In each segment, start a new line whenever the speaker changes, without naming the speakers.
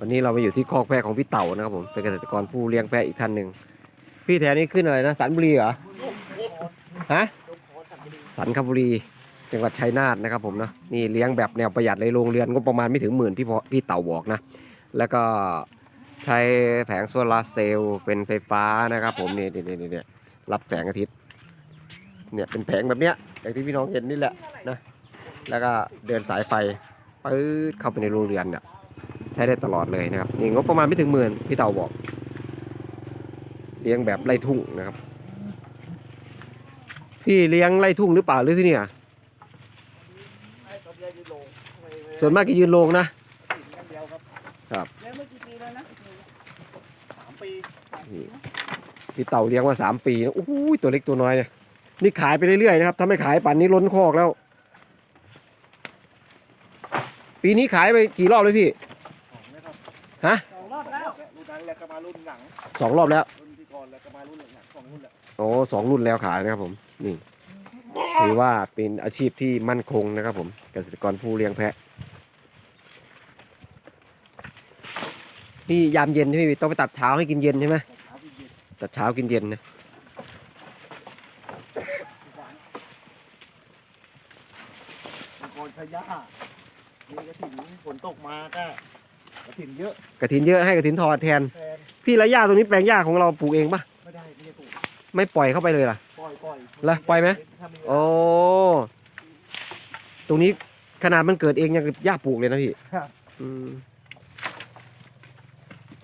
วั
นนี้เรามาอยู่ที่คอกแพะของพี่เต่านะครับผม เป็นเกษตรกรผู้เลี้ยงแพะอีกท่านหนึ่ง พี่แถวนี้ขึ้นอะไรนะ สันบุรีเหรอ ฮะ สันคบุรี จังหวัดชัยนาทนะครับผมเนาะ นี่เลี้ยงแบบแนวประหยัดเลยโรงเรือนก็ประมาณไม่ถึงหมื่นพี่พอพี่เต่าบอกนะ แล้วก็ใช้แผงโซลาร์เซลล์เป็นไฟฟ้านะครับผมนี่นี่นี่รับแสงอาทิตย์ เนี่ยเป็นแผงแบบเนี้ยอย่างที่พี่น้องเห็นนี่แหละนะแล้วก็เดินสายไฟปื๊ดเข้าไปในโรงเรือนเนี่ยใช้ได้ตลอดเลยนะครับนี่งบประมาณไม่ถึงหมื่นพี่เต่าบอกเลี้ยงแบบไร่ทุ่งนะครับ พี่เลี้ยงไร่ทุ่งหรือเปล่าหรือที่เนี่ย
ไอ้ตอนเรียนอยู่โรงไม่ไม่
ส่วนมากจะยืนโรงนะ
ครับ
เลี้ยงมากี่ปีแล้วนะ
สามปี
นี่พี่เต่าเลี้ยงมาสามปีนะโอ้โหตัวเล็กตัวน้อยเนี่ย นี่ขายไปเรื่อยๆนะครับถ้าไม่ขายป่านนี้ล้นคอกแล้ว ปีนี้ขายไปกี่รอบเลยพี่
ของนะครับ
ฮะ
สองรอบแล้ว
รุ่นนั้นแล้วก็มารุ่นหลัง
สองรอบแล้ว
รุ่นที่ก่อนแล้วก็มารุ่นหลังสองรุ่นแหละ
โอ้สองรุ่นแล้วขายนะครับผมนี่ถือว่าเป็นอาชีพที่มั่นคงนะครับผมเกษตรกรผู้เลี้ยงแพะนี่ยามเย็นใช่ไหมพี่ต้องไปตัดเช้าให้กินเย็นใช่ไหม
แต่เช้าที่เย็น
ตัดเช้ากินเย็นนะ
บางคนใช้หญ้านี่กระถิ่นฝนตกมาก็กระถิ่นเยอะ
กระถินเยอะให้กระถินทอดแทน
แทน
พี่ระยะตรงนี้แปลงหญ้าของเราปลูกเองปะ
ไม่ได้ไม่ได้ปลูก
ไม่ปล่อยเข้าไปเลยล่ะ
ปล่อยปล่อย
เหรอปล่อยไหม
ถ้ามีเวลา
โอ้ตรงนี้ขนาดมันเกิดเองยังหญ้าปลูกเลยนะพี่
ครับ
อืม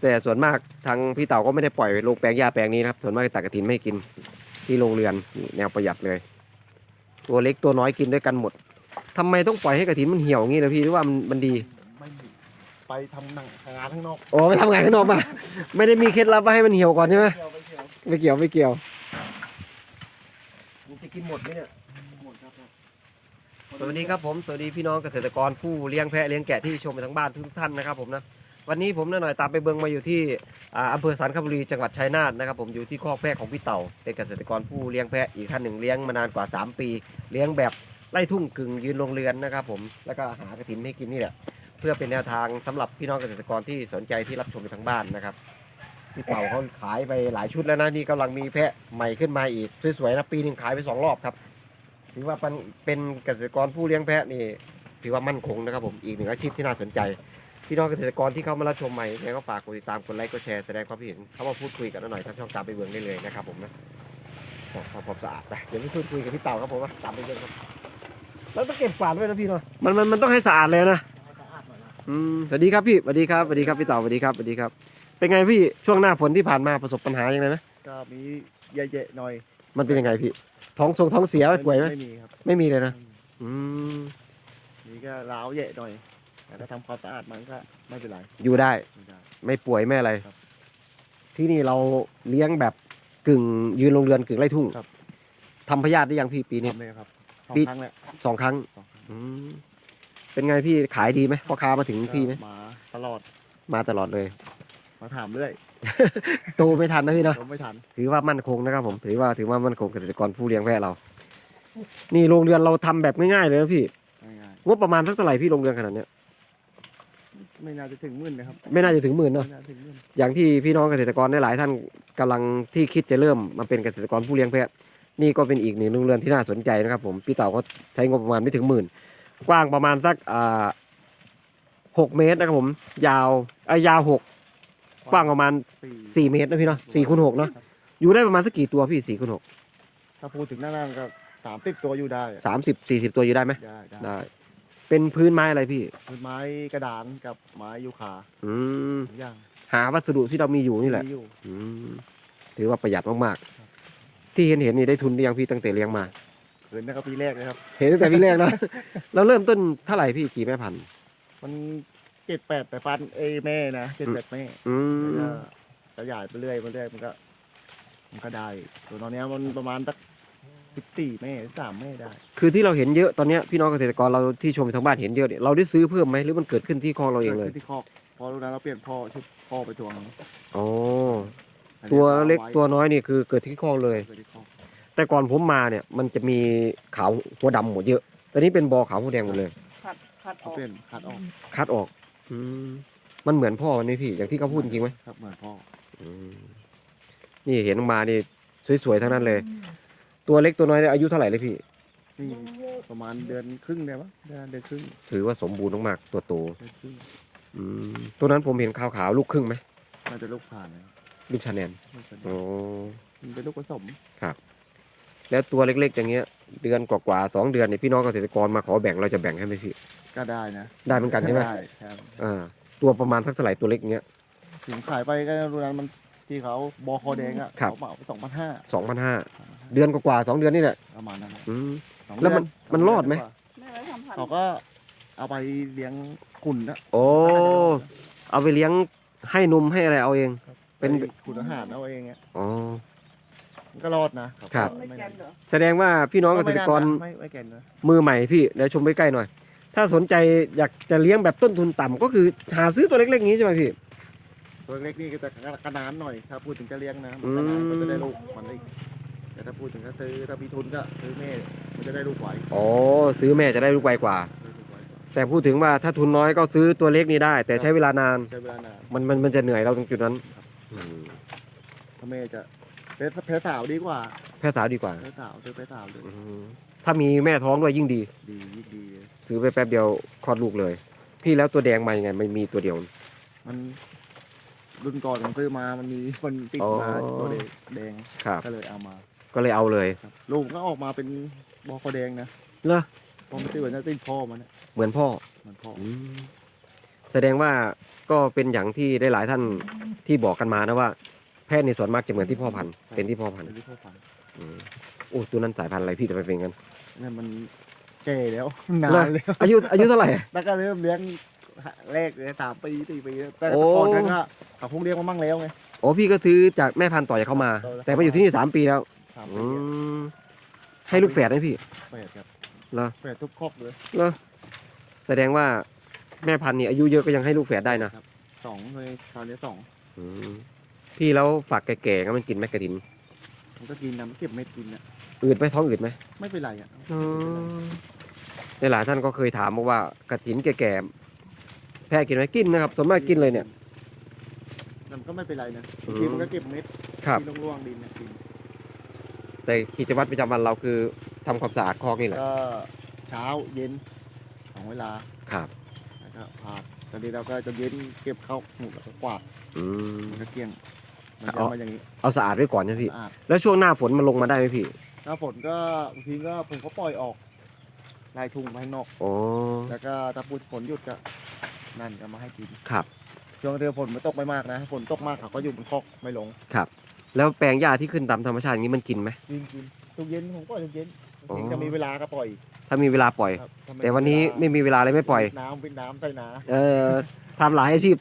แต่ส่วนมากทางพี่เต่าก็ไม่ได้ปล่อยลงแปลงหญ้าแปลงนี้นะครับ ส่วนมากจะตัดกระถินไม่ให้กินที่โรงเรือนนี่แนวประหยัดเลย ตัวเล็กตัวน้อยกินด้วยกันหมด ทำไมต้องปล่อยให้กระถินมันเหี่ยวอย่างนี้นะพี่หรือว่ามันมันดี
ไม่มีไปทำหนังงานข้างนอก
โอ้ไปทำงานข้างนอกมา ไม่ได้มีเคล็ดลับว่าให้มันเหี่ยวก่อนใช่ไหม
เที่ยวไปเที่ยว
ไม่เกี่ยวไม่เกี่ยว มันจะกินหมดไหมเนี่ย
หมดครับ
สวัสดีครับผมสวัสดีพี่น้องเกษตรกรผู้เลี้ยงแพะเลี้ยงแกะที่ชมไปทั้งบ้านทุกท่านนะครับผมนะวันนี้ผมน้าหน่อยตามไปเบิงมาอยู่ที่อ่าอำเภอสันคบุรีจังหวัดชัยนาทนะครับผมอยู่ที่คอกแพะของพี่เต่าเป็นเกษตรกรผู้เลี้ยงแพะอีกท่านหนึ่งเลี้ยงมานานกว่า 3 ปี เลี้ยงแบบ ไล่ทุ่งกึ่งยืนโรงเรือนนะครับผมแล้วก็หากระถินให้กินนี่แหละเพื่อเป็นแนวทางสำหรับพี่น้องเกษตรกรที่สนใจที่รับชมทั้งบ้านนะครับพี่เต่าเขาขายไปหลายชุดแล้วนะนี่กำลังมีแพะใหม่ขึ้นมาอีกสวยๆนะปีหนึ่งขายไปสองรอบครับถือว่าเป็นเป็นเกษตรกรผู้เลี้ยงแพะนี่ถือว่ามั่นคงนะครับผมอีกหนึ่งอาชีพที่น่าสนใจพี่น้องเกษตรกรที่เข้ามารับชมใหม่ยังไงก็ฝากกดติดตามกดไลค์กดแชร์แสดงความคิดเห็นเข้ามาพูดคุยกันหน่อยทางช่องตามไปเบืองได้เลยนะครับผมนะขอความสะอาดไปเดี๋ยวไปพูดคุยกับพี่เต่าครับผมว่าตามไปเบืองครับ แล้วต้องเก็บฝาดไว้นะพี่เนาะมันมันมันต้องให้สะอาดเลยนะ
ให้สะอาดหน่อยนะ
อืมสวัสดีครับพี่สวัสดีครับสวัสดีครับพี่เต่าสวัสดีครับสวัสดีครับ เป็นไงพี่ช่วงหน้าฝนที่ผ่านมาประสบปัญหายังไงนะ
ก็มีเยอะๆหน่อย
มันเป็นยังไงพี่ ท้องทรงท้องเสียป่วยไหม
ไม่มีครับ
ไม่มีเลยนะอืม
นี่ก็ล้าวเยอะหน่อยแต่ถ้าทำความสะอาดมันก็ไม่เป็นไร
อยู่ได้
ไม่ได้
ไม่ป่วยไม่อะไร
ครับ
ที่นี่เราเลี้ยงแบบกึ่งยืนโรงเรือนกึ่งไร่ทุ่ง
ครับ
ทำพยาธิได้ยังพี่ปีนี้
ทำเลยครับ สอง
ปี
ครั้งแหละ
สองครั้ง
สองครั้ง
อืมเป็นไงพี่ขายดีไหมพ่อค้ามาถึงพี่ไหม
ก็มาตลอด
มาตลอดเลย
มาถามเรื่อย
โตไม่ทันนะพี่เนาะ
ผมไม่ทัน
ถือว่ามั่นคงนะครับ ผมถือว่าถือว่ามั่นคงเกษตรกรผู้เลี้ยงแพะเรา นี่โรงเรือนเราทำแบบง่ายๆเลยนะพี่
ง่าย
งบประมาณสักเท่าไหร่พี่โรงเรือนขนาดเนี้ย
ๆไม่น่าจะถึงหมื่นนะครับ
ไม่น่าจะถึงหมื่นเนาะ
ไม่น่าถึงหมื่น
อย่างที่พี่น้องเกษตรกรได้หลายท่านกำลังที่คิดจะเริ่มมาเป็นเกษตรกรผู้เลี้ยงแพะ นี่ก็เป็นอีกหนึ่งโรงเรือนที่น่าสนใจนะครับ ผมพี่เต่าก็ใช้งบประมาณไม่ถึงหมื่น กว้างประมาณสักอ่าหกเมตรนะครับผม ยาวเอ้ยยาวหกกว้างประมาณ
สี่
สี่เมตรนะพี่เนาะสี่คูณหกเนาะอยู่ได้ประมาณสักกี่ตัวพี่สี่คูณหก
ถ้าพูดถึงหน้านั่นก็สามสิบตัวอยู่ได้อะ
สามสิบสี่สิบตัวอยู่ได้ไหม
ได้ได้
ได้เป็นพื้นไม้อะไรพี่
เป็นไม้กระดานกับไม้ยูคา
อืม
ทุกอย่าง
หาวัสดุที่เรามีอยู่นี่แหละ
มีอยู่
อืมถือว่าประหยัดมากๆ ที่เห็นเห็นนี่ได้ทุนหรือยังพี่ตั้งแต่เลี้ยงมา
เกินนะครับปีแรกเลยครับ
เห็นตั้งแต่พี่แรกแล้ว เราเริ่มต้นเท่าไหร่พี่กี่แม่พันธุ์
มันเจ็ดแปดแต่ฟันเอยแม่นะเจ็ดแปดแม่
อื
แล้ว
ม
ก็ขยายไปเรื่อยไปเรื่อยมันก็ มันก็ได้ตัวตอนเนี้ยมันประมาณสักสิบสี่แม่สามแม่ได้
คือที่เราเห็นเยอะตอนเนี้ยพี่น้องเกษตรกรเราที่ชมทางบ้านเห็นเยอะเนี่ยเราได้ซื้อเพิ่มไหมหรือมันเกิดขึ้นที่คลองเราเองเลย
กิดขึ้นที่คอกพอรู้นั้นเราเปลี่ยนพ่อชุดพ่อไปตัวนึง
อ๋อ
อันนี้
ตัวเล็ก
อาไตั
วน้อยนี่คือเกิดที่คลองเลย
กิดที่คอก
แต่ก่อนผมมาเนี่ยมันจะมีขาวหัวดำหมดเยอะแต่นี้เป็นบอขาวหัวแดงหมดเลย
คัดคัดอ
เขา
อก
เป็นคัดออก
คัดออกอืมมันเหมือนพ่อมันไหมพี่ อย่างที่เขาพูดจริงไหม
ครับเหมือนพ่อ
อืมนี่เห็นออกมานี่สวยๆทั้งนั้นเลย ตัวเล็กตัวน้อยเนี่ยอายุเท่าไหร่เลยพี่
นี่ประมาณเดือนครึ่งได้ปะเดือนเดือนครึ่ง
ถือว่าสมบูรณ์มากๆตัวโต
เดือนครึ่ง
อืมตัวนั้นผมเห็นขาวๆลูกครึ่งไหม
น่าจะลูกผ่านนะ
ลูกชาแนล
ลูกผ่าน
โอ้
มันเป็นลูกผสม
แล้วตัวเล็กๆอย่างเงี้ย เดือนกว่าๆสองเดือนเนี่ยพี่น้องเกษตรกรมาขอแบ่งเราจะแบ่งให้ไหมพี่
ก็ได้นะ
ได้เหมือนกันใช่ไหม
ได้ครับ
อ่าตัวประมาณสักเท่าไหร่ตัวเล็กเงี้ย
ถึงขายไปก็รู้นั้นมันที่เขาบอคอแดงอะ
ครับ
เขาเหมาไปสองพันห้า
สองพันห้าเดือนกว่าๆสองเดือนนี่แหละ
ประมาณนั้นนะ
อืม
สอง
แล้วมัน
เดื
มันรอดไหม
กว่า
แม่ไว้ทำพัน
เขาก็เอาไปเลี้ยงขุนนะ
โอ้เอาไปเลี้ยงให้นมให้อะไรเอาเอง เป็น
ไปขุนอาหารเอาเองอะ
อ๋อ
มันก็รอดนะครับ
ไม่
ไม่
แก
ได้
นเหรอ
แสดงว่าพี่น้องเกษตรกร
ไม่ไม่แก่นนะ
มือใหม่พี่เดี๋ยวชมใกล้ๆหน่อย ถ้าสนใจอยากจะเลี้ยงแบบต้นทุนต่ำก็คือหาซื้อตัวเล็กๆนี้ใช่ไหมพี่
ตัวเล็กนี่ก็จะกระนานหน่อยถ้าพูดถึงจะเลี้ยงนะ
อื
มัน
ม
กระนานก็จะได้ลูกมันได้แต่ถ้าพูดถึงก็ซื้อถ้ามีทุนก็ซื้อแม่มันจะได้ลูกไหว
อ๋อ ซื้อแม่จะได้ลูกไวกว่า
ได้ลูกไหวกว่า
แต่พูดถึงว่าถ้าทุนน้อยก็ซื้อตัวเล็กนี้ได้ แต่ใช้เวลานาน
ใช้เวลานาน
มันมันมันจะเหนื่อยเราตรงจุดนั้นอืม
ถ้าแม่จะแพ้แพ้สาวดีกว่า
แพทย์สาวดีกว่า
แพ้สาวซื้อแพ้สาวเลย
อืมถ้ามีแม่ท้องด้วยยิ่งดี
ดียิ่งดีเลย
ซื้อไปแป๊บเดียวคลอดลูกเลย พี่แล้วตัวแดงมายังไงไม่มีตัวเดียว
มันรุ่นก่อนผมซื้อมามันมีคนติด
อ๋อ
มาตัวแดงแดง
ครับ
ก็เลยเอามา
ก็เลยเอาเลย
ครับลูกก็ออกมาเป็นบอคอแดงนะ
เหรอ
พอมันติดเหมือนจะติดพ่อมันนะ
เหมือนพ่อ
มันพ่อ
อืม แสดงว่าก็เป็นอย่างที่ได้หลายท่านที่บอกกันมานะว่า แพทย์ในส่วนมากจะเหมือนที่พ่อพันธุ์เป็นที่พ่อพันธุ์
เป็นที่พ่อพันธุ์
อืมโอ้ตัวนั้นสายพันธุ์อะไรพี่จะไปเป็นกัน
เนี่ยมันแก่แล้วนานแล้ว
อายุอายุเท่าไหร่
แล้วก็เริ่มเลี้ยงแรกเลยสามปีสี่ปีแล้วแต่
โอ้
ก่อนนั้นก็เขาคงเลี้ยงมามั่งแล้วไง
โอ้พี่ก็ซื้อจากแม่พันธุ์ต่อจากเขามา
ต่อจากเขา
แต่มาอยู่ที่นี่สามปีแล้ว
สาม
อื
ปี
มให้ลูกแฝดไหมพี่
แปดครับ
เหรอ
แปดทุกครอบเลย
แสดงว่า แม่พันธุ์นี่อายุเยอะก็ยังให้ลูกแฝดได้นะ
สองเลยคราวนี้สอง
อืมพี่แล้วฝากแก่ๆงั้นมันกินไหมกระถิน
มันก็กินนะมันเก็บเม็ดกินนะ
อืดไหมท้องอืดไหม
ไม่เป็นไรอะ
ในหลายท่านก็เคยถามมาว่ากระถินแก่ๆแพ้กินไหมกินนะครับส่วนมากกินเลยเนี่ย
มันก็ไม่เป็นไรนะ
อืม
บางทีมันก็เก็บเม็ด
ครับ
ที่ร่วงๆดินนะกิน
แต่กิจวัตรประจำวันเราคือทำความสะอาดคอกนี่แหละ
ก็เช้าเย็นสองเวลา
ครับ
แล้วก็ผ่าน ตอนนี้เราก็จะเย็นเก็บเข้าหมูแล้วก็กวาด
อืม
มันก็เกลี้ยงมัน
เอา
จะมาอย่างนี้
เอาสะอาดไว้ก่อนใช่ไหมพี่
สะอาด
แล้วช่วงหน้าฝนมันลงมาได้ไหมพี่
หน้าฝนก็บางทีก็ผมก็ปล่อยออกลายทุ่งไปข้างนอก
อ๋อ
แล้วก็ถ้าพูดฝนหยุดก็นั่นก็มาให้กิน
ครับ
ช่วงที่ฝนไม่ตกไม่มากนะฝนตกมากเขาก็อยู่บนคอกไม่ลง
แล้วแปลงหญ้าที่ขึ้นตามธรรมชาติอย่างนี้มันกินไหม
กินกินทุกเย็นผมก็ทุกเย็น
อ๋อ
บางทีจะมีเวลาก็ปล่อย
ถ้ามีเวลาปล่อย
ครับถ้า
แต่วันนี้ไม่มีเวลาเลยไม่ปล่อย
น้ำเป็นน้ำใส่น้
เออทำหลายอาชีพ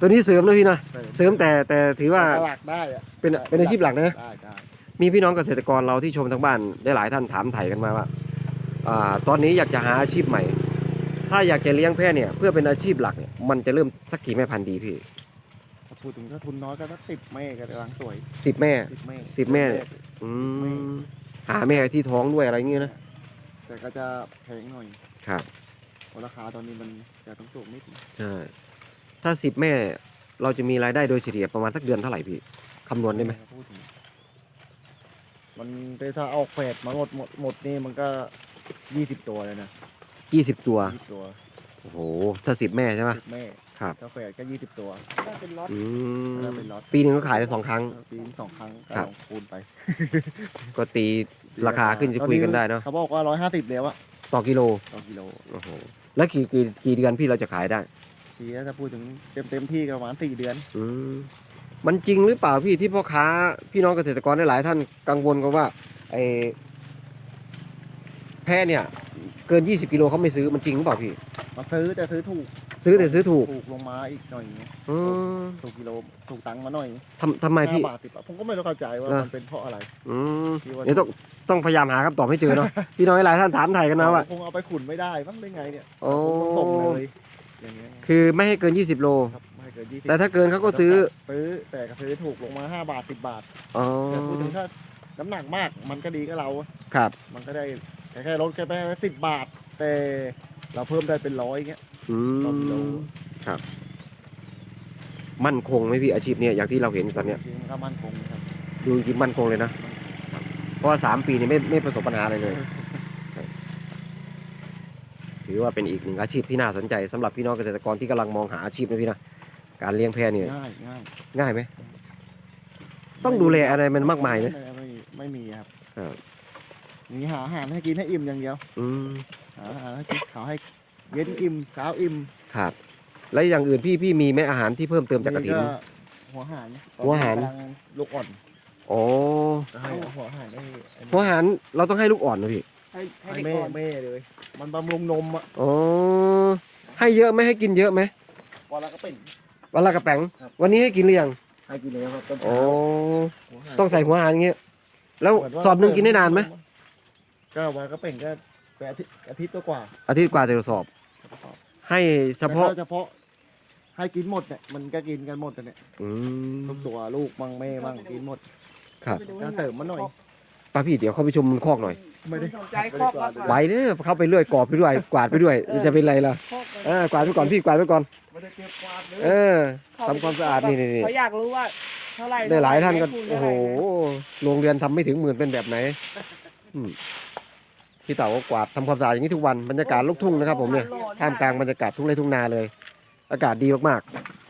ตัวนี้เสริมนะพี่นะำเสริมแต่แต่ถือว่า
ตลาดได้อะ
เป็นเป็นอาชีพหลักนะ
ได้ได้
มีพี่น้องเกษตรกรเราที่ชมทางบ้านได้หลายท่านถามไถ่กันมาว่าอ่าตอนนี้อยากจะหาอาชีพใหม่ ถ้าอยากจะเลี้ยงแพะเนี่ยเพื่อเป็นอาชีพหลักเนี่ยมันจะเริ่มสักกี่แม่พันธุ์ดีพี่
ถ้าพูดถึงถ้าทุนน้อยก็สักสิบแม่ก็กำลังสวย
สิบแม่
สิบแม่
สิบแม่อืมหาแม่ที่ท้องด้วยอะไรเงี้ยนะ
แต่ก็จะแพงหน่อย
ครับ
เพราะราคาตอนนี้มันจะต้องสูงนิดนึง
ใช่ถ้าสิบแม่เราจะมีรายได้โดยเฉลี่ยประมาณสักเดือนเท่าไหร่พี่คำนวณได้ไหม
พูดถึงมันถ้าเอาแฝดมาหมดหมดหมดนี่มันก็ยี่สิบตัวเลยนะ
ยี่สิบตัว
ยี่สิบตัว
โอ้โหถ้าสิบแม่ใช่ไหม
สิบแม่
ครับ
ถ้าแฝดก็ยี่สิบตัว
ได้เป็นรถ
อืม
ถ้าเป็นล็อต
ปีหนึ่งก็ขายได้สองครั้ง
ปีนสองครั้งก็
ครับ
ลองคูณไป
ก็ตีราคาขึ้นจะคุยกันได้เนาะ
เขาบอกว่าร้อยห้าสิบแล้วอะ
ต่อกิโล
ต่อกิโล
โอ้โหแล้วกี่กี่กี่เดือนพี่เราจะขายได้
ทีนี้ถ้าพูดถึงเต็มเต็มที่ก็ประมาณสี่เดือน
อืมมันจริงหรือเปล่าพี่ที่พ่อค้า พี่น้องเกษตรกรหลายๆท่านกังวลกันว่าไอ้แพะเนี่ย เกิน 20กิโลเขาไม่ซื้อมันจริงหรือเปล่าพี่
มาซื้อแต่ซื้อถูก
ซื้อแต่ซื้อถูก
ถูกลงมาอีกหน่อยเงี้ย
อืม
ถูกกิโลถูกตังค์มาหน่อย
ทำทำไมพี่
ห้าบาทสิบบาทผมก็ไม่รู้เข้าใจว่า
นะ
มันเป็นเพราะอะไร
อืม
ที่ว่า
เดี๋ยวต้องต้องพยายามหาคำตอบให้เจอเนาะ พี่น้องหลายๆท่านถามไทยกันนะว่า
คงเอาไปขุนไม่ได้บ้างได้ไงเนี่ย
โอ้
คงต้องส่งเลยอย่างเงี้ย
คือไม่ให้เกิน 20 โล
ครับไม่ให้เกินยี่สิบ
แต่ถ้าเกินเขาก็ซื้อ
ซื้อแต่ก็ซื้อถูกลงมาห้าบาทสิบบาท
อ๋อ
แต่พูดถึงถ้าน้ำหนักมากมันก็ดีกับเรา
ครับ
มันก็ได้แค่แค่ลดแค่แค่สิบบาท แต่ เราเพิ่มได้เป็นร้อยเงี้ย
อื
ต่อกิโล
มครับ มั่นคงไหมพี่อาชีพเนี่ยอย่างที่เราเห็นตอนเนี้ย
จริงๆมันก็มั่นคงนะครับ
ดูจริงๆมั่นคงเลยนะเพราะว่าสามปีนี่ไม่ไม่ประสบปัญหาอะไรเลย ถือว่าเป็นอีกหนึ่งอาชีพที่น่าสนใจสำหรับพี่น้องเกษตรกรที่กำลังมองหาอาชีพนะพี่นะการเลี้ยงแพะเนี่ย
ง่ายง่าย
ง่ายไหมต้องดูแลอะไรมันมากมายไหม
ไม่ไม่มีครับ
ครับ
มีหาอาหารให้กินให้อิ่มอย่างเดียว
อืม
หาอาหารให้กินเขาให้เย็นอิ่มเช้าอิ่ม
ครับแล้วอย่างอื่นพี่พี่มีไหมอาหารที่เพิ่มเติมจากกระถิน
หัวหาร
หัวหาร
กำลังลูกอ่อน
โอ้
ก็ให้หัวหารได้อันนี้
หัวอาหารเราต้องให้ลูกอ่อนนะพี่
ให้ให้
ให้
เด็ก
แม่
อ่อน
แม่เลย มันบำรุงนมอะ
อ๋อให้เยอะไหมให้กินเยอะไหม
วันละก็เป็น
วันละกระแป๋ง
ครับ
วันนี้ให้กินหรือยัง
ให้กินเลยครับต้น
โอ้
หัวหาร
ต้องใส่หัวอาหารอย่างเงี้ยแล้ว
เหมืว่า
สอบหนึ่งกินได้นานไหม
ก็วันละก็เป็นก็เป็นอาทิตย์อาทิตย์กว่า
อาทิตย์กว่าจะสอบ ให้เฉพาะ
แต่ถ้เฉพาะ ให้กินหมดเนี่ยมันก็กินกันหมดอะเนี่ย
อื
ทุ
ม
กตัวลูกมั่งแม่มั่งกินหมด
ครับ
ก็เติมมาหน่อย
ป้าพี่เดี๋ยวเข้าไปชมมันคอกหน่อย
ไม่ได้
สนใจครอบราคา
ไหวเนี่ยเข้าไปเรื่อยกรอบไปด้วย กวาดไปด้วย
เออ
จะเป็นไรล่ะ
ครอบ
อ่ากวาดไปก่อนพี่กวาดไปก่อน
ไม่ได้เก็บกวาดเลย
เออทำความสะอาดนี่นี่นี่
เขาอยากรู้ว่าเท่าไหร่
ได้หลายท่านก็
คูณ
โอ้
เท่า
โห
ไหร่นะ
โรงเรียนทำไม่ถึงหมื่นเป็นแบบไหนอืม พี่เต๋าก็กวาดทำความสะอาดอย่างนี้ทุกวันบรรยากาศลูกทุ่งนะครับผมเนี่ยท่ามกลางบรรยากาศทุ่งไร่ทุ่งนาเลย อากาศดีมากๆ